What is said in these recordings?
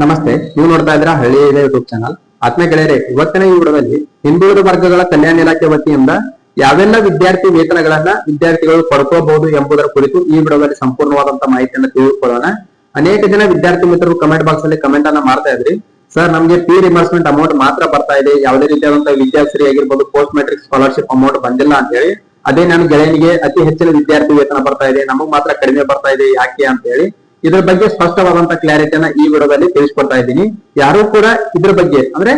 ನಮಸ್ತೆ, ನೀವು ನೋಡ್ತಾ ಇದ್ರ ಹಳ್ಳಿ ಯೂಟ್ಯೂಬ್ ಚಾನಲ್ ಆತ್ಮ ಗೆಳೆಯರೇ, ಇವತ್ತಿನ ಈ ವಿಡಿಯೋದಲ್ಲಿ ಹಿಂದುಳಿದ ವರ್ಗಗಳ ಕಲ್ಯಾಣ ಇಲಾಖೆ ವತಿಯಿಂದ ಯಾವೆಲ್ಲ ವಿದ್ಯಾರ್ಥಿ ವೇತನಗಳನ್ನ ವಿದ್ಯಾರ್ಥಿಗಳು ಪಡ್ಕೋಬಹುದು ಎಂಬುದರ ಕುರಿತು ಈ ವಿಡಿಯೋದಲ್ಲಿ ಸಂಪೂರ್ಣವಾದಂತ ಮಾಹಿತಿಯನ್ನು ತಿಳಿದುಕೊಳ್ಳೋಣ. ಅನೇಕ ಜನ ವಿದ್ಯಾರ್ಥಿ ಮಿತ್ರರು ಕಮೆಂಟ್ ಬಾಕ್ಸ್ ಅಲ್ಲಿ ಕಮೆಂಟ್ ಅನ್ನ ಮಾಡ್ತಾ ಇದ್ರಿ. ಸರ್ ನಮಗೆ ಪಿ ರಿಮರ್ಸ್ಮೆಂಟ್ ಅಮೌಂಟ್ ಮಾತ್ರ ಬರ್ತಾ ಇದೆ. ಯಾವುದೇ ರೀತಿಯಾದಂತಹ ವಿದ್ಯಾರ್ಥಿ ಆಗಿರ್ಬೋದು ಪೋಸ್ಟ್ ಮೆಟ್ರಿಕ್ ಸ್ಕಾಲರ್ಶಿಪ್ ಅಮೌಂಟ್ ಬಂದಿಲ್ಲ ಅಂತ ಹೇಳಿ, ಅದೇ ನನ್ನ ಗೆಳೆಯನಿಗೆ ಅತಿ ಹೆಚ್ಚಿನ ವಿದ್ಯಾರ್ಥಿ ವೇತನ ಬರ್ತಾ ಇದೆ. ನಮಗ್ ಮಾತ್ರ ಕಡಿಮೆ ಬರ್ತಾ ಇದೆ, ಯಾಕೆ ಅಂತ ಹೇಳಿ ಇದ್ರ ಬಗ್ಗೆ ಸ್ಪಷ್ಟವಾದಂತ ಕ್ಲಾರಿಟಿಯನ್ನ ಈ ವಿಡಿಯೋದಲ್ಲಿ ತಿಳಿಸ್ಕೊಡ್ತಾ ಇದ್ದೀನಿ. ಯಾರು ಕೂಡ ಇದ್ರ ಬಗ್ಗೆ, ಅಂದ್ರೆ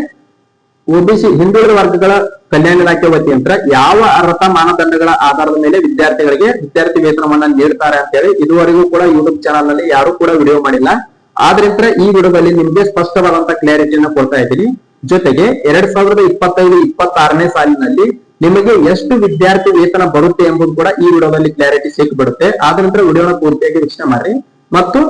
ಒಬಿಸಿ ಹಿಂದುಳಿದ ವರ್ಗಗಳ ಕಲ್ಯಾಣ ಇಲಾಖೆ ವತಿಯಂತ್ರ ಯಾವ ಅರ್ಹತಾ ಮಾನದಂಡಗಳ ಆಧಾರದ ಮೇಲೆ ವಿದ್ಯಾರ್ಥಿಗಳಿಗೆ ವಿದ್ಯಾರ್ಥಿ ವೇತನವನ್ನ ನೀಡ್ತಾರೆ ಅಂತ ಹೇಳಿ ಇದುವರೆಗೂ ಕೂಡ ಯೂಟ್ಯೂಬ್ ಚಾನಲ್ನಲ್ಲಿ ಯಾರು ಕೂಡ ವಿಡಿಯೋ ಮಾಡಿಲ್ಲ. ಆದ್ರಿಂದ ಈ ವಿಡಿಯೋದಲ್ಲಿ ನಿಮ್ಗೆ ಸ್ಪಷ್ಟವಾದಂತ ಕ್ಲಾರಿಟಿಯನ್ನು ಕೊಡ್ತಾ ಇದ್ದೀನಿ. ಜೊತೆಗೆ ಎರಡ್ ಸಾವಿರದ ಇಪ್ಪತ್ತೈದು, ಇಪ್ಪತ್ತಾರನೇ ಸಾಲಿನಲ್ಲಿ ನಿಮಗೆ ಎಷ್ಟು ವಿದ್ಯಾರ್ಥಿ ವೇತನ ಬರುತ್ತೆ ಎಂಬುದು ಕೂಡ ಈ ವಿಡಿಯೋದಲ್ಲಿ ಕ್ಲಾರಿಟಿ ಸಿಕ್ಬಿಡುತ್ತೆ. ಆದ ನಂತರ ವಿಡಿಯೋನ ಪೂರ್ತಿಯಾಗಿ ವೀಕ್ಷಣೆ ಮಾಡಿ ಮತ್ತು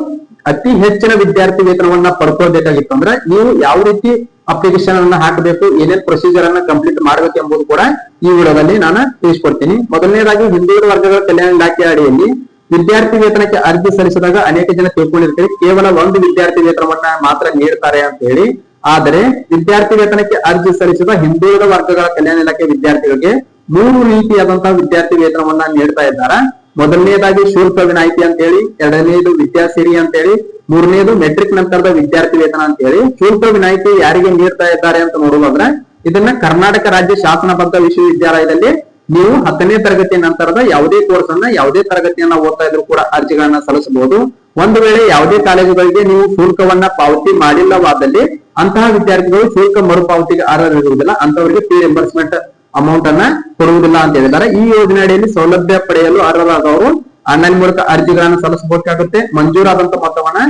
ಅತಿ ಹೆಚ್ಚಿನ ವಿದ್ಯಾರ್ಥಿ ವೇತನವನ್ನ ಪಡ್ಕೊಳ್ಬೇಕಾಗಿತ್ತು ಅಂದ್ರೆ ನೀವು ಯಾವ ರೀತಿ ಅಪ್ಲಿಕೇಶನ್ ಅನ್ನ ಹಾಕಬೇಕು, ಏನೇನ್ ಪ್ರೊಸೀಜರ್ ಅನ್ನ ಕಂಪ್ಲೀಟ್ ಮಾಡಬೇಕು ಎಂಬುದು ಕೂಡ ಈ ವಿಡಿಯೋದಲ್ಲಿ ನಾನು ತಿಳಿಸ್ಕೊಡ್ತೀನಿ. ಮೊದಲನೇದಾಗಿ ಹಿಂದುಳಿದ ವರ್ಗಗಳ ಕಲ್ಯಾಣ ಇಲಾಖೆ ಅಡಿಯಲ್ಲಿ ವಿದ್ಯಾರ್ಥಿ ವೇತನಕ್ಕೆ ಅರ್ಜಿ ಸಲ್ಲಿಸಿದಾಗ ಅನೇಕ ಜನ ತಿಳ್ಕೊಂಡಿರ್ತಾರೆ, ಕೇವಲ ಒಂದು ವಿದ್ಯಾರ್ಥಿ ವೇತನವನ್ನ ಮಾತ್ರ ನೀಡ್ತಾರೆ ಅಂತ ಹೇಳಿ. ಆದರೆ ವಿದ್ಯಾರ್ಥಿ ವೇತನಕ್ಕೆ ಅರ್ಜಿ ಸಲ್ಲಿಸಿದ ಹಿಂದುಳಿದ ವರ್ಗಗಳ ಕಲ್ಯಾಣ ಇಲಾಖೆ ವಿದ್ಯಾರ್ಥಿಗಳಿಗೆ ಮೂರು ರೀತಿಯಾದಂತಹ ವಿದ್ಯಾರ್ಥಿ ವೇತನವನ್ನ ನೀಡ್ತಾ ಇದ್ದಾರೆ. ಮೊದಲನೇದಾಗಿ ಶುಲ್ಕ ವಿನಾಯಿತಿ ಅಂತ ಹೇಳಿ ಎರಡನೇದು ವಿದ್ಯಾಸಿರಿ ಅಂತ ಹೇಳಿ ಮೂರನೇದು ಮೆಟ್ರಿಕ್ ನಂತರದ ವಿದ್ಯಾರ್ಥಿ ವೇತನ ಅಂತ ಹೇಳಿ ಶುಲ್ಕ ವಿನಾಯಿತಿ ಯಾರಿಗೆ ನೀಡ್ತಾ ಇದ್ದಾರೆ ಅಂತ ನೋಡುವುದಾದ್ರೆ ಇದನ್ನ ಕರ್ನಾಟಕ ರಾಜ್ಯ ಶಾಸನಬದ್ಧ ವಿಶ್ವವಿದ್ಯಾಲಯದಲ್ಲಿ ನೀವು ಹತ್ತನೇ ತರಗತಿ ನಂತರದ ಯಾವುದೇ ಕೋರ್ಸ್ ಅನ್ನ, ಯಾವುದೇ ತರಗತಿಯನ್ನ ಓದ್ತಾ ಇದ್ರು ಕೂಡ ಅರ್ಜಿಗಳನ್ನ ಸಲ್ಲಿಸಬಹುದು. ಒಂದು ವೇಳೆ ಯಾವುದೇ ಕಾಲೇಜುಗಳಿಗೆ ನೀವು ಶುಲ್ಕವನ್ನ ಪಾವತಿ ಮಾಡಿಲ್ಲವಾದಲ್ಲಿ ಅಂತಹ ವಿದ್ಯಾರ್ಥಿಗಳು ಶುಲ್ಕ ಮರುಪಾವತಿಗೆ ಅರ್ಹರಿರುವುದಿಲ್ಲ. ಅಂತವರಿಗೆ ಫೀ ರಿಂಬರ್ಸ್ಮೆಂಟ್ ಅಮೌಂಟ್ ಅನ್ನ ಕೊಡುವುದಿಲ್ಲ ಅಂತ ಹೇಳಿದ್ದಾರೆ. ಈ ಯೋಜನೆ ಅಡಿಯಲ್ಲಿ ಸೌಲಭ್ಯ ಪಡೆಯಲು ಅರ್ಹರಾದವರು ಆನ್ಲೈನ್ ಮೂಲಕ ಅರ್ಜಿಗಳನ್ನು ಸಲ್ಲಿಸಬೇಕಾಗುತ್ತೆ ಮಂಜೂರಾದಂತ ಮೊತ್ತವನ್ನ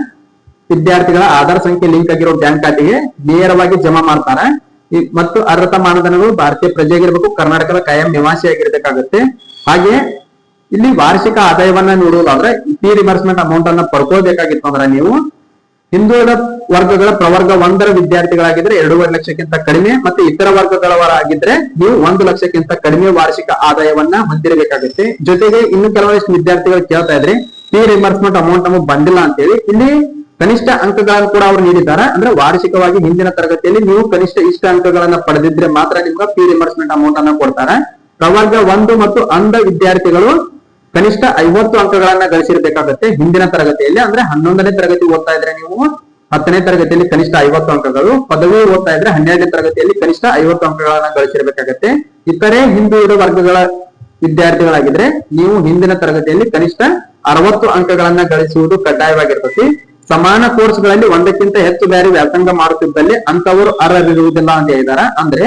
ವಿದ್ಯಾರ್ಥಿಗಳ ಆಧಾರ್ ಸಂಖ್ಯೆ ಲಿಂಕ್ ಆಗಿರೋ ಬ್ಯಾಂಕ್ ಖಾತೆಗೆ ನೇರವಾಗಿ ಜಮಾ ಮಾಡ್ತಾರೆ. ಮತ್ತು ಅರ್ಹತಾ ಮಾನದಂಡಗಳು ಭಾರತೀಯ ಪ್ರಜೆಯಾಗಿರ್ಬೇಕು, ಕರ್ನಾಟಕದ ಕಾಯಂ ನಿವಾಸಿ ಆಗಿರ್ಬೇಕಾಗುತ್ತೆ. ಹಾಗೆ ಇಲ್ಲಿ ವಾರ್ಷಿಕ ಆದಾಯವನ್ನ ನೋಡುವುದಾದ್ರೆ ಪಿ ರಿಮರ್ಸ್ಮೆಂಟ್ ಅಮೌಂಟ್ ಅನ್ನ ಪಡ್ಕೋಬೇಕಾಗಿತ್ತು ಅಂದ್ರೆ ನೀವು ಹಿಂದುಳಿದ ವರ್ಗಗಳ ಪ್ರವರ್ಗ ಒಂದರ ವಿದ್ಯಾರ್ಥಿಗಳಾಗಿದ್ರೆ ಎರಡೂವರೆ ಲಕ್ಷಕ್ಕಿಂತ ಕಡಿಮೆ ಮತ್ತೆ ಇತರ ವರ್ಗಗಳವರಾಗಿದ್ರೆ ನೀವು ಒಂದು ಲಕ್ಷಕ್ಕಿಂತ ಕಡಿಮೆ ವಾರ್ಷಿಕ ಆದಾಯವನ್ನ ಹೊಂದಿರಬೇಕಾಗುತ್ತೆ. ಜೊತೆಗೆ ಇನ್ನು ಕೆಲವಷ್ಟು ವಿದ್ಯಾರ್ಥಿಗಳು ಕೇಳ್ತಾ ಇದ್ರೆ ಫೀ ರಿಮರ್ಸ್ಮೆಂಟ್ ಅಮೌಂಟ್ ನಮಗೆ ಬಂದಿಲ್ಲ ಅಂತ ಹೇಳಿ ಇಲ್ಲಿ ಕನಿಷ್ಠ ಅಂಕಗಳನ್ನು ಕೂಡ ಅವರು ನೀಡಿದ್ದಾರೆ. ಅಂದ್ರೆ ವಾರ್ಷಿಕವಾಗಿ ಹಿಂದಿನ ತರಗತಿಯಲ್ಲಿ ನೀವು ಕನಿಷ್ಠ ಇಷ್ಟ ಅಂಕಗಳನ್ನ ಪಡೆದಿದ್ರೆ ಮಾತ್ರ ನಿಮ್ಗೆ ಫೀ ರಿಮರ್ಸ್ಮೆಂಟ್ ಅಮೌಂಟ್ ಅನ್ನ ಕೊಡ್ತಾರೆ. ಪ್ರವರ್ಗ ಒಂದು ಮತ್ತು ಅಂಧ ವಿದ್ಯಾರ್ಥಿಗಳು ಕನಿಷ್ಠ ಐವತ್ತು ಅಂಕಗಳನ್ನ ಗಳಿಸಿರ್ಬೇಕಾಗತ್ತೆ ಹಿಂದಿನ ತರಗತಿಯಲ್ಲಿ. ಅಂದ್ರೆ ಹನ್ನೊಂದನೇ ತರಗತಿ ಓದ್ತಾ ಇದ್ರೆ ನೀವು ಹತ್ತನೇ ತರಗತಿಯಲ್ಲಿ ಕನಿಷ್ಠ ಐವತ್ತು ಅಂಕಗಳು, ಪದವಿ ಓದ್ತಾ ಇದ್ರೆ ಹನ್ನೆರಡನೇ ತರಗತಿಯಲ್ಲಿ ಕನಿಷ್ಠ ಐವತ್ತು ಅಂಕಗಳನ್ನ ಗಳಿಸಿರ್ಬೇಕಾಗತ್ತೆ. ಇತರೆ ಹಿಂದುಳಿದ ವರ್ಗಗಳ ವಿದ್ಯಾರ್ಥಿಗಳಾಗಿದ್ರೆ ನೀವು ಹಿಂದಿನ ತರಗತಿಯಲ್ಲಿ ಕನಿಷ್ಠ ಅರವತ್ತು ಅಂಕಗಳನ್ನ ಗಳಿಸುವುದು ಕಡ್ಡಾಯವಾಗಿರ್ತತಿ ಸಮಾನ ಕೋರ್ಸ್ಗಳಲ್ಲಿ ಒಂದಕ್ಕಿಂತ ಹೆಚ್ಚು ಬಾರಿ ವ್ಯಾಸಂಗ ಮಾಡುತ್ತಿದ್ದಲ್ಲಿ ಅಂತವರು ಅರ್ಹರಿರುವುದಿಲ್ಲ ಅಂತ ಹೇಳಿದಾರ. ಅಂದ್ರೆ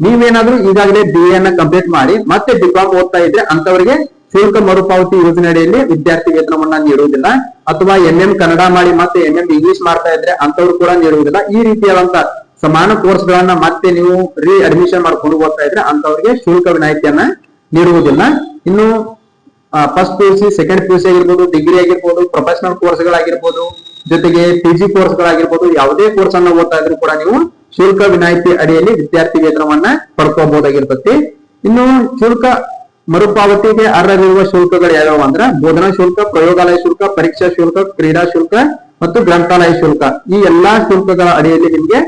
ನೀವೇನಾದ್ರೂ ಈಗಾಗಲೇ ಬಿ ಎ ಕಂಪ್ಲೀಟ್ ಮಾಡಿ ಮತ್ತೆ ಡಿಪ್ಲೊಮಾ ಓದ್ತಾ ಇದ್ರೆ ಅಂತವರಿಗೆ ಶುಲ್ಕ ಮರುಪಾವತಿ ಯೋಜನೆ ಅಡಿಯಲ್ಲಿ ವಿದ್ಯಾರ್ಥಿ ವೇತನವನ್ನ ನೀಡುವುದಿಲ್ಲ. ಅಥವಾ ಎಂ ಎಂ ಕನ್ನಡ ಮಾಡಿ ಮತ್ತೆ ಎಂ ಎಂ ಇಂಗ್ಲಿಷ್ ಮಾಡ್ತಾ ಇದ್ರೆ ಅಂತವ್ರು ಕೂಡ ನೀಡುವುದಿಲ್ಲ. ಈ ರೀತಿಯಾದಂತ ಸಮಾನ ಕೋರ್ಸ್ ಗಳನ್ನ ಮತ್ತೆ ನೀವು ರೀ ಅಡ್ಮಿಷನ್ ಮಾಡ್ಕೊಂಡು ಹೋಗ್ತಾ ಇದ್ರೆ ಅಂತವ್ರಿಗೆ ಶುಲ್ಕ ವಿನಾಯಿತಿಯನ್ನ ನೀಡುವುದಿಲ್ಲ. ಇನ್ನು first P U C second P U C ಆಗಿರ್ಬೋದು ಡಿಗ್ರಿ ಆಗಿರ್ಬೋದು ಪ್ರೊಫೆಷನಲ್ ಕೋರ್ಸ್ ಗಳಾಗಿರ್ಬೋದು, ಜೊತೆಗೆ ಪಿ ಜಿ ಕೋರ್ಸ್ ಗಳಾಗಿರ್ಬೋದು, ಯಾವುದೇ ಕೋರ್ಸ್ ಅನ್ನ ಓದ್ತಾ ಇದ್ರು ಕೂಡ ನೀವು ಶುಲ್ಕ ವಿನಾಯಿತಿ ಅಡಿಯಲ್ಲಿ ವಿದ್ಯಾರ್ಥಿ ವೇತನವನ್ನ ಪಡ್ಕೋಬಹುದಾಗಿರ್ತತಿ. ಇನ್ನು ಶುಲ್ಕ ಮರುಪಾವತಿಗೆ ಅರ್ಹರಿರುವ ಶುಲ್ಕಗಳು ಯಾವ್ಯಾವ ಅಂದ್ರ ಬೋಧನಾ ಶುಲ್ಕ, ಪ್ರಯೋಗಾಲಯ ಶುಲ್ಕ, ಪರೀಕ್ಷಾ ಶುಲ್ಕ, ಕ್ರೀಡಾ ಶುಲ್ಕ ಮತ್ತು ಗ್ರಂಥಾಲಯ ಶುಲ್ಕ. ಈ ಎಲ್ಲಾ ಶುಲ್ಕಗಳ ಅಡಿಯಲ್ಲಿ ನಿಮ್ಗೆ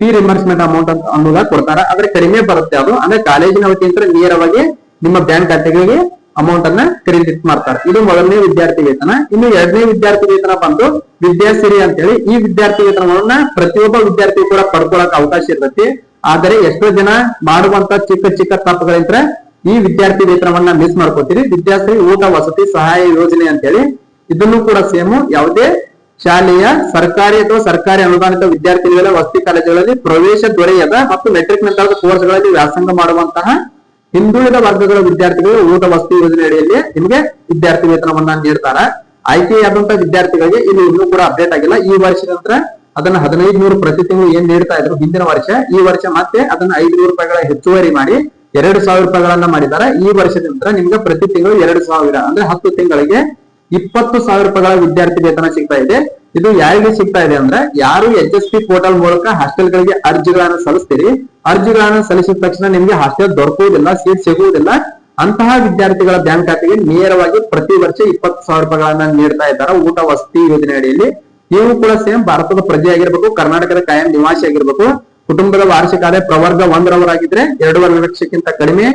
ಫೀ ರಿಮರ್ಸ್ಮೆಂಟ್ ಅಮೌಂಟ್ ಅಂತ ಅನ್ನೋದ ಕೊಡ್ತಾರ. ಆದ್ರೆ ಕಡಿಮೆ ಬರುತ್ತೆ ಅದು. ಅಂದ್ರೆ ಕಾಲೇಜಿನ ವತಿಯಿಂದ ನೇರವಾಗಿ ನಿಮ್ಮ ಬ್ಯಾಂಕ್ ಖಾತೆಗಳಿಗೆ ಅಮೌಂಟ್ ಅನ್ನ ಕ್ರೆಡಿಟ್ ಮಾಡ್ತಾರೆ. ಇದು ಮೊದಲನೇ ವಿದ್ಯಾರ್ಥಿ ವೇತನ. ಇನ್ನು ಎರಡನೇ ವಿದ್ಯಾರ್ಥಿ ವೇತನ ಬಂದು ವಿದ್ಯಾಸಿರಿ ಅಂತೇಳಿ ಈ ವಿದ್ಯಾರ್ಥಿ ವೇತನವನ್ನ ಪ್ರತಿಯೊಬ್ಬ ವಿದ್ಯಾರ್ಥಿ ಕೂಡ ಪಡ್ಕೊಳಕ್ ಅವಕಾಶ ಇರ್ತೈತಿ. ಆದರೆ ಎಷ್ಟೋ ಜನ ಮಾಡುವಂತ ಚಿಕ್ಕ ಚಿಕ್ಕ ತಪ್ಪುಗಳಿಂದ ಈ ವಿದ್ಯಾರ್ಥಿ ವೇತನವನ್ನ ಮಿಸ್ ಮಾಡ್ಕೋತೀರಿ. ವಿದ್ಯಾರ್ಥಿ ಊಟ ವಸತಿ ಸಹಾಯ ಯೋಜನೆ ಅಂತೇಳಿ ಇದನ್ನು ಕೂಡ ಸೇಮ್ ಯಾವುದೇ ಶಾಲೆಯ ಸರ್ಕಾರಿ ಅಥವಾ ಸರ್ಕಾರಿ ಅನುದಾನಿತ ವಿದ್ಯಾರ್ಥಿಗಳ ವಸತಿ ಕಾಲೇಜುಗಳಲ್ಲಿ ಪ್ರವೇಶ ದೊರೆಯದ ಮತ್ತು ಮೆಟ್ರಿಕ್ ನಂತರದ ಕೋರ್ಸ್ಗಳಲ್ಲಿ ವ್ಯಾಸಂಗ ಮಾಡುವಂತಹ ಹಿಂದುಳಿದ ವರ್ಗಗಳ ವಿದ್ಯಾರ್ಥಿಗಳು ಊಟ ವಸತಿ ಯೋಜನೆ ಅಡಿಯಲ್ಲಿ ನಿಮಗೆ ವಿದ್ಯಾರ್ಥಿ ವೇತನವನ್ನ ನೀಡ್ತಾರ. ಆಯ್ಕೆಯಾದಂತಹ ವಿದ್ಯಾರ್ಥಿಗಳಿಗೆ ಇಲ್ಲಿ ಇನ್ನೂ ಕೂಡ ಅಪ್ಡೇಟ್ ಆಗಿಲ್ಲ. ಈ ವರ್ಷದ ನಂತರ ಅದನ್ನ ಹದಿನೈದು ನೂರು ಪ್ರತಿ ತಿಂಗಳು ಏನ್ ನೀಡ್ತಾ ಇದ್ರು? ಹಿಂದಿನ ವರ್ಷ. ಈ ವರ್ಷ ಮತ್ತೆ ಅದನ್ನ ಐದುನೂರು ರೂಪಾಯಿಗಳ ಹೆಚ್ಚುವರಿ ಮಾಡಿ ಎರಡು ಸಾವಿರ ರೂಪಾಯಿಗಳನ್ನ ಮಾಡಿದ್ದಾರೆ. ಈ ವರ್ಷದ ನಂತರ ನಿಮ್ಗೆ ಪ್ರತಿ ತಿಂಗಳು ಎರಡು ಸಾವಿರ, ಅಂದ್ರೆ ಹತ್ತು ತಿಂಗಳಿಗೆ ಇಪ್ಪತ್ತು ಸಾವಿರ ರೂಪಾಯಿಗಳ ವಿದ್ಯಾರ್ಥಿ ವೇತನ ಸಿಗ್ತಾ ಇದೆ. ಇದು ಯಾರಿಗೆ ಸಿಗ್ತಾ ಇದೆ ಅಂದ್ರೆ ಯಾರು ಎಚ್ ಎಸ್ ಪಿ ಪೋರ್ಟಲ್ ಮೂಲಕ ಹಾಸ್ಟೆಲ್ ಗಳಿಗೆ ಅರ್ಜಿಗಳನ್ನ ಸಲ್ಲಿಸ್ತೀರಿ, ಅರ್ಜಿಗಳನ್ನ ಸಲ್ಲಿಸಿದ ತಕ್ಷಣ ನಿಮ್ಗೆ ಹಾಸ್ಟೆಲ್ ದೊರಕುವುದಿಲ್ಲ ಸೀಟ್ ಸಿಗುವುದಿಲ್ಲ. ಅಂತಹ ವಿದ್ಯಾರ್ಥಿಗಳ ಬ್ಯಾಂಕ್ ಖಾತೆಗೆ ನೇರವಾಗಿ ಪ್ರತಿ ವರ್ಷ ಇಪ್ಪತ್ತು ಸಾವಿರ ರೂಪಾಯಿಗಳನ್ನ ನೀಡ್ತಾ ಇದ್ದಾರೆ ಊಟ, ವಸತಿ ಯೋಜನೆ ಅಡಿಯಲ್ಲಿ ನೀವು ಕೂಡ ಸೇಮ್ ಭಾರತದ ಪ್ರಜೆ ಆಗಿರ್ಬೇಕು ಕರ್ನಾಟಕದ ಕಾಯಂ ನಿವಾಸಿ ಆಗಿರ್ಬೇಕು ಕುಟುಂಬದ ವಾರ್ಷಿಕ ಆದಾಯ ಪ್ರವರ್ಗ ಒಂದರವರಾಗಿದ್ರೆ ಎರಡೂವರೆ ಲಕ್ಷಕ್ಕಿಂತ ಕಡಿಮೆ.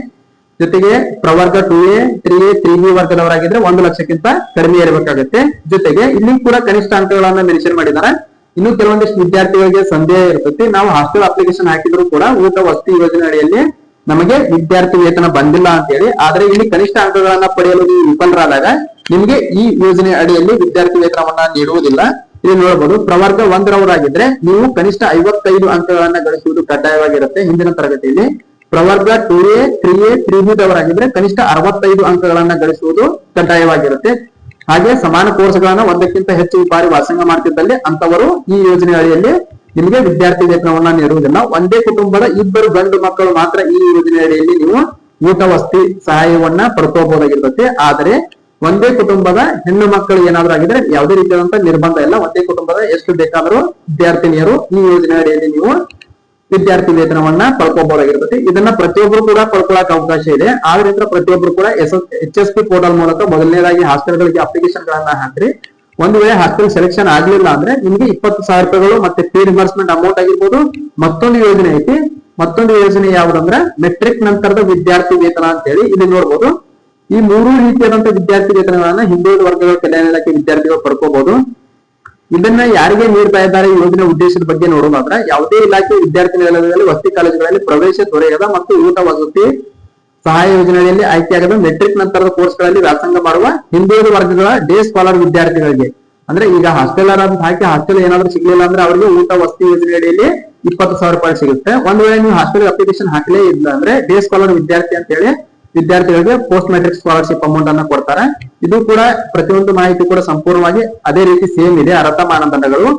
ಜೊತೆಗೆ ಪ್ರವರ್ಗ two A three A three B ವರ್ಗದವರಾಗಿದ್ರೆ ಒಂದು ಲಕ್ಷಕ್ಕಿಂತ ಕಡಿಮೆ ಇರಬೇಕಾಗುತ್ತೆ. ಜೊತೆಗೆ ಇಲ್ಲಿ ಕೂಡ ಕನಿಷ್ಠ ಅಂಕಗಳನ್ನ ಮೆನ್ಷನ್ ಮಾಡಿದ್ದಾರೆ. ಇನ್ನು ಕೆಲವೊಂದಿಷ್ಟು ವಿದ್ಯಾರ್ಥಿಗಳಿಗೆ ಸಂದೇಹ ಇರ್ತೈತಿ ನಾವು ಹಾಸ್ಟೆಲ್ ಅಪ್ಲಿಕೇಶನ್ ಹಾಕಿದ್ರು ಕೂಡ ಊಟ ವಸತಿ ಯೋಜನೆ ಅಡಿಯಲ್ಲಿ ನಮಗೆ ವಿದ್ಯಾರ್ಥಿ ವೇತನ ಬಂದಿಲ್ಲ ಅಂತ ಹೇಳಿ. ಆದ್ರೆ ಇಲ್ಲಿ ಕನಿಷ್ಠ ಅಂಕಗಳನ್ನ ಪಡೆಯಲು ನೀವು ವಿಫಲರಾದಾಗ ನಿಮಗೆ ಈ ಯೋಜನೆ ಅಡಿಯಲ್ಲಿ ವಿದ್ಯಾರ್ಥಿ ವೇತನವನ್ನ ನೀಡುವುದಿಲ್ಲ. ಇಲ್ಲಿ ನೋಡಬಹುದು ಪ್ರವರ್ಗ ಒಂದರವರಾಗಿದ್ರೆ ನೀವು ಕನಿಷ್ಠ ಐವತ್ತೈದು ಅಂಕಗಳನ್ನ ಗಳಿಸುವುದು ಕಡ್ಡಾಯವಾಗಿರುತ್ತೆ ಹಿಂದಿನ ತರಗತಿಯಲ್ಲಿ. ಪ್ರವರ್ಗ two A three A three B ದವರಾಗಿದ್ರೆ ಕನಿಷ್ಠ ಅರವತ್ತೈದು ಅಂಕಗಳನ್ನ ಗಳಿಸುವುದು ಕಡ್ಡಾಯವಾಗಿರುತ್ತೆ. ಹಾಗೆ ಸಮಾನ ಕೋರ್ಸ್ಗಳನ್ನ ಒಂದಕ್ಕಿಂತ ಹೆಚ್ಚು ಬಾರಿ ವಾಸಂಗ ಮಾಡ್ತಿದ್ದಲ್ಲಿ ಅಂತವರು ಈ ಯೋಜನೆ ಅಡಿಯಲ್ಲಿ ನಿಮಗೆ ವಿದ್ಯಾರ್ಥಿ ವೇತನವನ್ನ ನೀಡುವುದಿಲ್ಲ. ಒಂದೇ ಕುಟುಂಬದ ಇಬ್ಬರು ಗಂಡು ಮಕ್ಕಳು ಮಾತ್ರ ಈ ಯೋಜನೆ ಅಡಿಯಲ್ಲಿ ನೀವು ಊಟ ವಸ್ತಿ ಸಹಾಯವನ್ನ ಪಡ್ಕೋಬಹುದಾಗಿರ್ತದೆ ಆದರೆ ಒಂದೇ ಕುಟುಂಬದ ಹೆಣ್ಣು ಮಕ್ಕಳು ಏನಾದ್ರೂ ಆಗಿದ್ರೆ ಯಾವುದೇ ರೀತಿಯಾದಂತ ನಿರ್ಬಂಧ ಇಲ್ಲ. ಒಂದೇ ಕುಟುಂಬದ ಎಷ್ಟು ಬೇಕಾದರೂ ವಿದ್ಯಾರ್ಥಿನಿಯರು ಈ ಯೋಜನೆ ಅಡಿಯಲ್ಲಿ ನೀವು ವಿದ್ಯಾರ್ಥಿ ವೇತನವನ್ನ ಪಡ್ಕೋಬಹುದಾಗಿರ್ತದೆ ಇದನ್ನ ಪ್ರತಿಯೊಬ್ಬರು ಕೂಡ ಪಡ್ಕೊಳ್ಳಕ್ ಅವಕಾಶ ಇದೆ. ಆದ್ರಿಂದ ಪ್ರತಿಯೊಬ್ಬರು ಕೂಡ S H S P portal ಮೂಲಕ ಮೊದಲನೇದಾಗಿ ಹಾಸ್ಟೆಲ್ಗಳಿಗೆ ಅಪ್ಲಿಕೇಶನ್ ಗಳನ್ನ ಹಾಕ್ರಿ. ಒಂದು ವೇಳೆ ಹಾಸ್ಟೆಲ್ ಸೆಲೆಕ್ಷನ್ ಆಗ್ಲಿಲ್ಲ ಅಂದ್ರೆ ನಿಮ್ಗೆ ಇಪ್ಪತ್ತು ಸಾವಿರ ರೂಪಾಯಿಗಳು ಮತ್ತೆ ಫೀ ರಿಮರ್ಸ್ಮೆಂಟ್ ಅಮೌಂಟ್ ಆಗಿರ್ಬೋದು. ಮತ್ತೊಂದು ಯೋಜನೆ ಐತಿ. ಮತ್ತೊಂದು ಯೋಜನೆ ಯಾವ್ದಂದ್ರೆ ಮೆಟ್ರಿಕ್ ನಂತರದ ವಿದ್ಯಾರ್ಥಿ ವೇತನ ಅಂತ ಹೇಳಿ ಇಲ್ಲಿ ನೋಡ್ಬೋದು. ಈ ಮೂರು ರೀತಿಯಾದಂತಹ ವಿದ್ಯಾರ್ಥಿ ವೇತನಗಳನ್ನ ಹಿಂದುಳಿದ ವರ್ಗಗಳ ಕಲ್ಯಾಣ ಇಲಾಖೆ ವಿದ್ಯಾರ್ಥಿಗಳು ಪಡ್ಕೋಬಹುದು ಇದನ್ನ ಯಾರಿಗೆ ನೀಡ್ತಾ ಇದ್ದಾರೆ ಯೋಜನೆ ಉದ್ದೇಶದ ಬಗ್ಗೆ ನೋಡೋದಾದ್ರೆ ಯಾವುದೇ ಇಲಾಖೆ ವಿದ್ಯಾರ್ಥಿ ನಿಲಯದಲ್ಲಿ ವಸತಿ ಕಾಲೇಜುಗಳಲ್ಲಿ ಪ್ರವೇಶ ದೊರೆಯದ ಮತ್ತು ಊಟ ವಸತಿ ಸಹಾಯ ಯೋಜನೆಯಲ್ಲಿ ಆಯ್ಕೆಯಾಗದ ಮೆಟ್ರಿಕ್ ನಂತರದ ಕೋರ್ಸ್ಗಳಲ್ಲಿ ವ್ಯಾಸಂಗ ಮಾಡುವ ಹಿಂದುಳಿದ ವರ್ಗಗಳ ಡೇ ಸ್ಕಾಲರ್ ವಿದ್ಯಾರ್ಥಿಗಳಿಗೆ. ಅಂದ್ರೆ ಈಗ ಹಾಸ್ಟೆಲರ್ ಅಂತ ಹಾಕಿ ಹಾಸ್ಟೆಲ್ ಏನಾದ್ರೂ ಸಿಗ್ಲಿಲ್ಲ ಅಂದ್ರೆ ಅವರಿಗೆ ಊಟ ವಸತಿ ಯೋಜನೆ ಅಡಿಯಲ್ಲಿ ಇಪ್ಪತ್ತು ಸಾವಿರ ರೂಪಾಯಿ ಸಿಗುತ್ತೆ. ಒಂದ್ ವೇಳೆ ನೀವು ಹಾಸ್ಟೆಲ್ ಅಪ್ಲಿಕೇಶನ್ ಹಾಕಲೇ ಇಲ್ಲ ಅಂದ್ರೆ ಡೇ ಸ್ಕಾಲರ್ ವಿದ್ಯಾರ್ಥಿ ಅಂತ ಹೇಳಿ ವಿದ್ಯಾರ್ಥಿಗಳಿಗೆ ಪೋಸ್ಟ್ ಮೆಟ್ರಿಕ್ ಸ್ಕಾಲರ್ಶಿಪ್ ಅಮೌಂಟ್ ಅನ್ನ ಕೊಡ್ತಾರೆ. ಇದು ಕೂಡ ಪ್ರತಿಯೊಂದು ಮಾಹಿತಿ ಕೂಡ ಸಂಪೂರ್ಣವಾಗಿ ಅದೇ ರೀತಿ ಸೇಮ್ ಇದೆ ಅರ್ಹತಾ ಮಾನದಂಡಗಳು.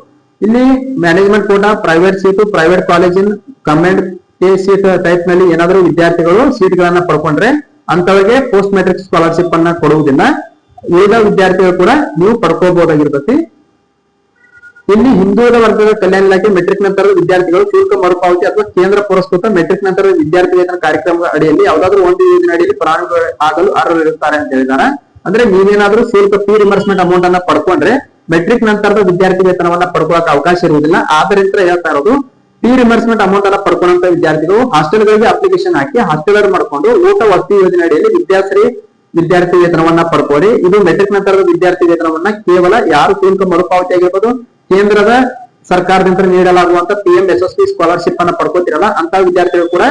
ಇಲ್ಲಿ ಮ್ಯಾನೇಜ್ಮೆಂಟ್ ಕೂಡ ಪ್ರೈವೇಟ್ ಸೀಟು ಪ್ರೈವೇಟ್ ಕಾಲೇಜಿನ ಎ ಸೀಟ್ ಟೈಪ್ನಲ್ಲಿ ಏನಾದರೂ ವಿದ್ಯಾರ್ಥಿಗಳು ಸೀಟ್ ಗಳನ್ನ ಪಡ್ಕೊಂಡ್ರೆ ಅಂತವರಿಗೆ ಪೋಸ್ಟ್ ಮೆಟ್ರಿಕ್ ಸ್ಕಾಲರ್ಶಿಪ್ ಅನ್ನ ಕೊಡುವುದಿಲ್ಲ. ಉಳಿದ ವಿದ್ಯಾರ್ಥಿಗಳು ಕೂಡ ನೀವು ಪಡ್ಕೋಬಹುದಾಗಿರ್ತತಿ. ಇಲ್ಲಿ ಹಿಂದುಳಿದ ವರ್ಗದ ಕಲ್ಯಾಣ ಇಲಾಖೆ ಮೆಟ್ರಿಕ್ ನಂತರದ ವಿದ್ಯಾರ್ಥಿಗಳು ಶುಲ್ಕ ಮರುಪಾವತಿ ಅಥವಾ ಕೇಂದ್ರ ಪುರಸ್ಕೃತ ಮೆಟ್ರಿಕ್ ನಂತರದ ವಿದ್ಯಾರ್ಥಿ ವೇತನ ಕಾರ್ಯಕ್ರಮದ ಅಡಿಯಲ್ಲಿ ಯಾವ್ದಾದ್ರು ಒಂದು ಯೋಜನೆ ಅಡಿಯಲ್ಲಿ ಆಗಲು ಅರ್ಹರಿರುತ್ತಾರೆ ಅಂತ ಹೇಳಿದಾರೆ ಅಂದ್ರೆ ನೀವೇನಾದ್ರೂ ಶುಲ್ಕ ಫೀ ರಿಮರ್ಸ್ಮೆಂಟ್ ಅಮೌಂಟ್ ಅನ್ನ ಪಡ್ಕೊಂಡ್ರೆ ಮೆಟ್ರಿಕ್ ನಂತರದ ವಿದ್ಯಾರ್ಥಿ ವೇತನವನ್ನ ಪಡ್ಕೊಳಕ್ ಅವಕಾಶ ಇರುವುದಿಲ್ಲ. ಆದ್ರಿಂದ ಹೇಳ್ತಾ ಇರೋದು ಫೀ ರಿಮರ್ಸ್ಮೆಂಟ್ ಅಮೌಂಟ್ ಅನ್ನ ಪಡ್ಕೊಂಡಂತ ವಿದ್ಯಾರ್ಥಿಗಳು ಹಾಸ್ಟೆಲ್ಗಳಿಗೆ ಅಪ್ಲಿಕೇಶನ್ ಹಾಕಿ ಹಾಸ್ಟೆಲ್ ಮಾಡ್ಕೊಂಡು ಊಟ, ವಸತಿ ಯೋಜನೆ ಅಡಿಯಲ್ಲಿ ವಿದ್ಯಾರ್ಥಿ ವಿದ್ಯಾರ್ಥಿ ವೇತನವನ್ನ ಪಡ್ಕೊಳ್ಳಿ. ಇದು ಮೆಟ್ರಿಕ್ ನಂತರದ ವಿದ್ಯಾರ್ಥಿ ವೇತನವನ್ನ ಕೇವಲ ಯಾರು ಶುಲ್ಕ ಮರುಪಾವತಿ ಆಗಿರ್ಬೋದು? ಕೇಂದ್ರದ ಸರ್ಕಾರದಿಂದ ನೀಡಲಾಗುವಂತ P M S S P scholarship ಅನ್ನ ಪಡ್ಕೋತಿರಲ್ಲ ಅಂತ ವಿದ್ಯಾರ್ಥಿಗಳು ಕೂಡ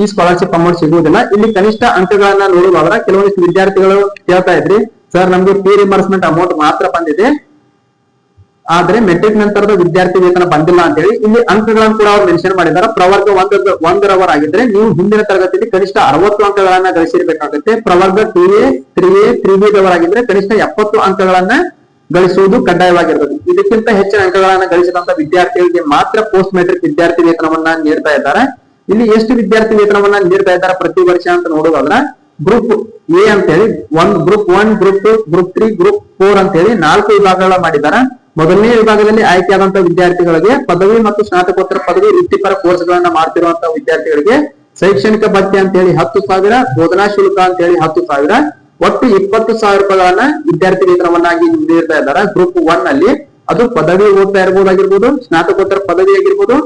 ಈ ಸ್ಕಾಲರ್ಶಿಪ್ ಅಮೌಂಟ್ ಸಿಗುವುದಿಲ್ಲ. ಇಲ್ಲಿ ಕನಿಷ್ಠ ಅಂಕಗಳನ್ನ ನೋಡುವಾಗ ಕೆಲವೊಂದಿಷ್ಟು ವಿದ್ಯಾರ್ಥಿಗಳು ಕೇಳ್ತಾ ಇದ್ರಿ ಸರ್ ನಮ್ಗೆ ಪಿ ರಿಮರ್ಸ್ಮೆಂಟ್ ಅಮೌಂಟ್ ಮಾತ್ರ ಬಂದಿದೆ. ಆದ್ರೆ ಮೆಟ್ರಿಕ್ ನಂತರದ ವಿದ್ಯಾರ್ಥಿ ವೇತನ ಬಂದಿಲ್ಲ ಅಂತ ಹೇಳಿ ಇಲ್ಲಿ ಅಂಕಗಳನ್ನು ಕೂಡ ಅವ್ರು ಮೆನ್ಷನ್ ಮಾಡಿದ್ದಾರೆ. ಪ್ರವರ್ಗ ಒಂದರ ಒಂದರವರ್ ಆಗಿದ್ರೆ ನೀವು ಹಿಂದಿನ ತರಗತಿಯಲ್ಲಿ ಕನಿಷ್ಠ ಅರವತ್ತು ಅಂಕಗಳನ್ನ ಗಳಿಸಿರ್ಬೇಕಾಗುತ್ತೆ. ಪ್ರವರ್ಗ two A three A three B ದವರಾಗಿದ್ರೆ ಕನಿಷ್ಠ ಎಪ್ಪತ್ತು ಅಂಕಗಳನ್ನ ಗಳಿಸುವುದು ಕಡ್ಡಾಯವಾಗಿರ್ತದೆ ಇದಕ್ಕಿಂತ ಹೆಚ್ಚಿನ ಅಂಕಗಳನ್ನು ಗಳಿಸಿದಂತ ವಿದ್ಯಾರ್ಥಿಗಳಿಗೆ ಮಾತ್ರ ಪೋಸ್ಟ್ ಮೆಟ್ರಿಕ್ ವಿದ್ಯಾರ್ಥಿ ವೇತನವನ್ನ ನೀಡ್ತಾ ಇದ್ದಾರೆ. ಇಲ್ಲಿ ಎಷ್ಟು ವಿದ್ಯಾರ್ಥಿ ವೇತನವನ್ನ ನೀಡ್ತಾ ಇದ್ದಾರೆ ಪ್ರತಿ ವರ್ಷ ಅಂತ ನೋಡೋದಾದ್ರೆ ಗ್ರೂಪ್ ಎ ಅಂತ ಹೇಳಿ ಒಂದ್ group one, group two, group three, group four ಅಂತ ಹೇಳಿ ನಾಲ್ಕು ವಿಭಾಗಗಳ ಮಾಡಿದ್ದಾರೆ. ಮೊದಲನೇ ವಿಭಾಗದಲ್ಲಿ ಆಯ್ಕೆಯಾದಂತ ವಿದ್ಯಾರ್ಥಿಗಳಿಗೆ ಪದವಿ ಮತ್ತು ಸ್ನಾತಕೋತ್ತರ ಪದವಿ ವೃತ್ತಿಪರ ಕೋರ್ಸ್ಗಳನ್ನ ಮಾಡ್ತಿರುವಂತಹ ವಿದ್ಯಾರ್ಥಿಗಳಿಗೆ ಶೈಕ್ಷಣಿಕ ಭತ್ಯೆ ಅಂತ ಹೇಳಿ ಹತ್ತು ಸಾವಿರ, ಬೋಧನಾ ಶುಲ್ಕ ಅಂತ ಹೇಳಿ ಹತ್ತು ಸಾವಿರ ಒಟ್ಟು ಇಪ್ಪತ್ತು ಸಾವಿರ ರೂಪಾಯಿಗಳನ್ನ ವಿದ್ಯಾರ್ಥಿ ವೇತನವನ್ನಾಗಿ ನೀಡ್ತಾ ಇದ್ದಾರೆ. ಗ್ರೂಪ್ ಒನ್ ಅಲ್ಲಿ ಅದು ಪದವಿ ಓದ್ತಾ ಇರ್ಬೋದಾಗಿರ್ಬೋದು, ಸ್ನಾತಕೋತ್ತರ ಪದವಿ ಆಗಿರ್ಬೋದು,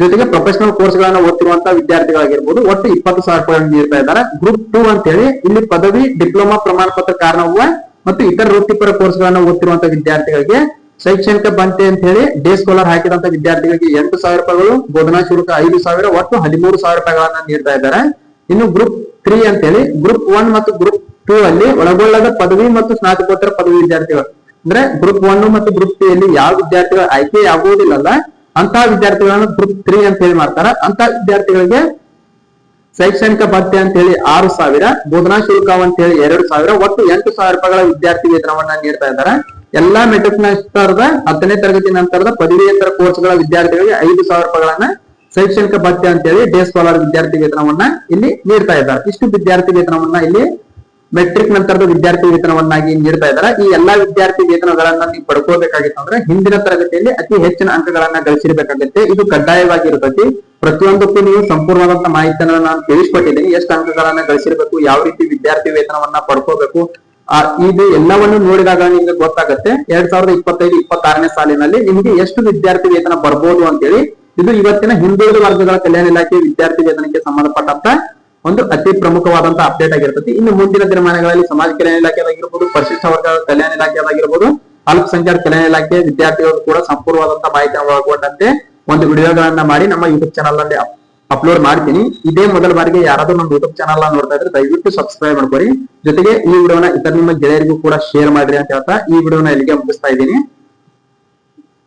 ಜೊತೆಗೆ ಪ್ರೊಫೆಷನಲ್ ಕೋರ್ಸ್ ಗಳನ್ನ ಓದ್ತಿರುವಂತಹ ವಿದ್ಯಾರ್ಥಿಗಳಾಗಿರ್ಬೋದು, ಒಟ್ಟು ಇಪ್ಪತ್ತು ಸಾವಿರ ರೂಪಾಯಿ ನೀಡ್ತಾ ಇದ್ದಾರೆ. ಗ್ರೂಪ್ ಟೂ ಅಂತ ಹೇಳಿ ಇಲ್ಲಿ ಪದವಿ, ಡಿಪ್ಲೊಮಾ ಪ್ರಮಾಣ ಪತ್ರ ಕಾರಣವ ಮತ್ತು ಇತರ ವೃತ್ತಿಪರ ಕೋರ್ಸ್ ಗಳನ್ನ ಓದ್ತಿರುವಂತ ವಿದ್ಯಾರ್ಥಿಗಳಿಗೆ ಶೈಕ್ಷಣಿಕ ಬಂತೆ ಅಂತ ಹೇಳಿ ಡೇ ಸ್ಕಾಲರ್ ಹಾಕಿದಂತ ವಿದ್ಯಾರ್ಥಿಗಳಿಗೆ ಎಂಟು ಸಾವಿರ ರೂಪಾಯಿಗಳು, ಬೋಧನಾ ಶುಲ್ಕ ಐದು ಸಾವಿರ, ಒಟ್ಟು ಹದಿಮೂರು ಸಾವಿರ ರೂಪಾಯಿಗಳನ್ನ ನೀಡ್ತಾ ಇದ್ದಾರೆ. ಇನ್ನು ಗ್ರೂಪ್ ತ್ರೀ ಅಂತ ಹೇಳಿ ಗ್ರೂಪ್ ಒನ್ ಮತ್ತು ಗ್ರೂಪ್ ಟೂ ಅಲ್ಲಿ ಒಳಗೊಳ್ಳದ ಪದವಿ ಮತ್ತು ಸ್ನಾತಕೋತ್ತರ ಪದವಿ ವಿದ್ಯಾರ್ಥಿಗಳು. ಅಂದ್ರೆ ಗ್ರೂಪ್ ಒನ್ ಮತ್ತು ಗ್ರೂಪ್ ಟೂ ಅಲ್ಲಿ ಯಾವ ವಿದ್ಯಾರ್ಥಿಗಳ ಆಯ್ಕೆ ಆಗುವುದಿಲ್ಲಲ್ಲ ಅಂತ ವಿದ್ಯಾರ್ಥಿಗಳನ್ನ ಗ್ರೂಪ್ ತ್ರೀ ಅಂತ ಹೇಳಿ ಮಾಡ್ತಾರ. ಅಂತ ವಿದ್ಯಾರ್ಥಿಗಳಿಗೆ ಶೈಕ್ಷಣಿಕ ಭತ್ಯೆ ಅಂತ ಹೇಳಿ ಆರು ಸಾವಿರ, ಬೋಧನಾ ಶುಲ್ಕ ಅಂತ ಹೇಳಿ ಎರಡು ಸಾವಿರ, ಒಟ್ಟು ಎಂಟು ಸಾವಿರ ರೂಪಾಯಿಗಳ ವಿದ್ಯಾರ್ಥಿ ವೇತನವನ್ನ ನೀಡ್ತಾ ಇದ್ದಾರೆ. ಎಲ್ಲಾ ಮೆಟ್ರಿಕ್ ನಂತರದ ಹತ್ತನೇ ತರಗತಿ ನಂತರದ ಪದವಿಯೇತರ ಕೋರ್ಸ್ಗಳ ವಿದ್ಯಾರ್ಥಿಗಳಿಗೆ ಐದು ಸಾವಿರ ರೂಪಾಯಿಗಳನ್ನ ಶೈಕ್ಷಣಿಕ ಭತ್ಯೆ ಅಂತ ಹೇಳಿ ಡೇ ಸ್ಕಾಲರ್ ವಿದ್ಯಾರ್ಥಿ ವೇತನವನ್ನ ಇಲ್ಲಿ ನೀಡ್ತಾ ಇದ್ದಾರೆ. ಇಷ್ಟು ವಿದ್ಯಾರ್ಥಿ ವೇತನವನ್ನ ಇಲ್ಲಿ ಮೆಟ್ರಿಕ್ ನಂತರದ ವಿದ್ಯಾರ್ಥಿ ವೇತನವನ್ನಾಗಿ ನೀಡ್ತಾ ಇದ್ದಾರೆ ಈ ಎಲ್ಲಾ ವಿದ್ಯಾರ್ಥಿ ವೇತನಗಳನ್ನ ನೀವು ಪಡ್ಕೋಬೇಕಾಗಿತ್ತು ಅಂದ್ರೆ ಹಿಂದಿನ ತರಗತಿಯಲ್ಲಿ ಅತಿ ಹೆಚ್ಚಿನ ಅಂಕಗಳನ್ನ ಗಳಿಸಿರ್ಬೇಕಾಗುತ್ತೆ. ಇದು ಕಡ್ಡಾಯವಾಗಿರ್ತೈತಿ. ಪ್ರತಿಯೊಂದಕ್ಕೂ ನೀವು ಸಂಪೂರ್ಣವಾದಂತ ಮಾಹಿತಿಯನ್ನು ನಾನು ತಿಳಿಸ್ಕೊಟ್ಟಿದ್ದೀನಿ. ಎಷ್ಟು ಅಂಕಗಳನ್ನ ಗಳಿಸಿರ್ಬೇಕು ಯಾವ ರೀತಿ ವಿದ್ಯಾರ್ಥಿ ವೇತನವನ್ನ ಪಡ್ಕೋಬೇಕು. ಆ, ಇದು ಎಲ್ಲವನ್ನು ನೋಡಿದಾಗ ನಿಮ್ಗೆ ಗೊತ್ತಾಗುತ್ತೆ. ಎರಡ್ ಸಾವಿರದ ಇಪ್ಪತ್ತೈದು ಇಪ್ಪತ್ತಾರನೇ ಸಾಲಿನಲ್ಲಿ ನಿಮಗೆ ಎಷ್ಟು ವಿದ್ಯಾರ್ಥಿ ವೇತನ ಬರ್ಬೋದು ಅಂತೇಳಿ. ಇದು ಇವತ್ತಿನ ಹಿಂದುಳಿದ ವರ್ಗಗಳ ಕಲ್ಯಾಣ ಇಲಾಖೆ ವಿದ್ಯಾರ್ಥಿ ವೇತನಕ್ಕೆ ಸಂಬಂಧಪಟ್ಟಂತ ಒಂದು ಅತಿ ಪ್ರಮುಖವಾದಂತ ಅಪ್ಡೇಟ್ ಆಗಿರ್ತದೆ ಇನ್ನು ಮುಂದಿನ ದಿನಮಾನಗಳಲ್ಲಿ ಸಮಾಜ ಕಲ್ಯಾಣ ಇಲಾಖೆದಾಗಿರ್ಬೋದು ಪರಿಶಿಷ್ಟ ವರ್ಗದ ಕಲ್ಯಾಣ ಇಲಾಖೆದಾಗಿರ್ಬೋದು ಅಲ್ಪಸಂಖ್ಯಾತ ಕಲ್ಯಾಣ ಇಲಾಖೆ ವಿದ್ಯಾರ್ಥಿಗಳು ಕೂಡ ಸಂಪೂರ್ಣವಾದಂತ ಮಾಹಿತಿಯನ್ನು ಒಳಗೊಂಡಂತೆ ಒಂದು ವಿಡಿಯೋಗಳನ್ನ ಮಾಡಿ ನಮ್ಮ ಯೂಟ್ಯೂಬ್ ಚಾನಲ್ನಲ್ಲಿ ಅಪ್ಲೋಡ್ ಮಾಡ್ತೀನಿ. ಇದೇ ಮೊದಲ ಬಾರಿಗೆ ಯಾರಾದ್ರೂ ನಮ್ಮ ಯೂಟ್ಯೂಬ್ ಚಾನಲ್ ನೋಡ್ತಾ ಇದ್ರೆ ದಯವಿಟ್ಟು ಸಬ್ಸ್ಕ್ರೈಬ್ ಮಾಡ್ಕೊಡಿ. ಜೊತೆಗೆ ಈ ವಿಡಿಯೋನ ಇತರ ನಿಮ್ಮ ಗೆಳೆಯರಿಗೂ ಕೂಡ ಶೇರ್ ಮಾಡ್ರಿ ಅಂತ ಹೇಳ್ತಾ ಈ ವಿಡಿಯೋನ ಇಲ್ಲಿಗೆ ಮುಗಿಸ್ತಾ ಇದ್ದೀನಿ.